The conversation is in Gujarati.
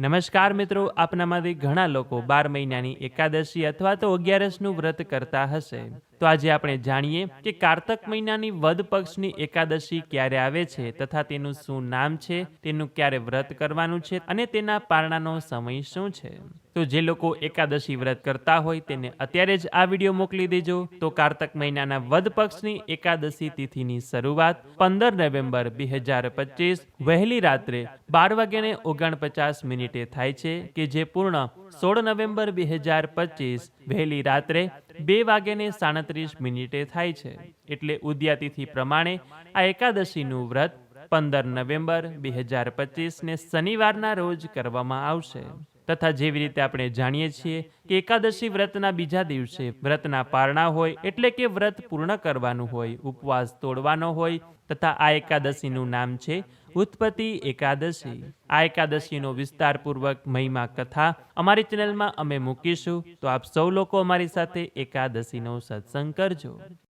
નમસ્કાર મિત્રો આપનામાંથી ઘણા લોકો બાર મહિનાની એકાદશી અથવા તો અગિયારસનું વ્રત કરતા હશે. તો આજે આપણે જાણીએ કે કારતક મહિનાની વદ પક્ષની એકાદશી ક્યારે આવે છે તથા તેનું શું નામ છે, તેનું ક્યારે વ્રત કરવાનું છે અને તેના પારણાનો સમય શું છે. તો જે લોકો એકાદશી વ્રત કરતા હોય તેને અત્યારે જ આ વીડિયો મોકલી દેજો. તો કારતક મહિનાના વદ પક્ષની એકાદશી તિથિની શરૂઆત પંદર નવેમ્બર બે હજાર પચીસ વહેલી રાત્રે બાર વાગ્યાને ઓગણપચાસ મિનિટે થાય છે, કે જે પૂર્ણ સોળ નવેમ્બર બે હજાર પચીસ વહેલી રાત્રે બે વાગ્યાને સાડત્રીસ મિનિટે થાય છે. એટલે ઉદ્યાતિથિ પ્રમાણે આ એકાદશીનું વ્રત પંદર નવેમ્બર બે હજાર પચીસને શનિવારના રોજ કરવામાં આવશે. તથા જેવી રીતે આપણે જાણીએ છીએ કે એકાદશી વ્રતના બીજા દિવસે વ્રતના પારણા હોય એટલે કે વ્રત પૂર્ણ કરવાનું હોય, ઉપવાસ તોડવાનો હોય તથા આ એકાદશીનું નામ છે ઉત્પત્તિ એકાદશી. આ એકાદશીનો વિસ્તારપૂર્વક મહિમા કથા અમારી ચેનલમાં અમે મૂકીશું. તો આપ સૌ લોકો અમારી સાથે એકાદશીનો સત્સંગ કરજો.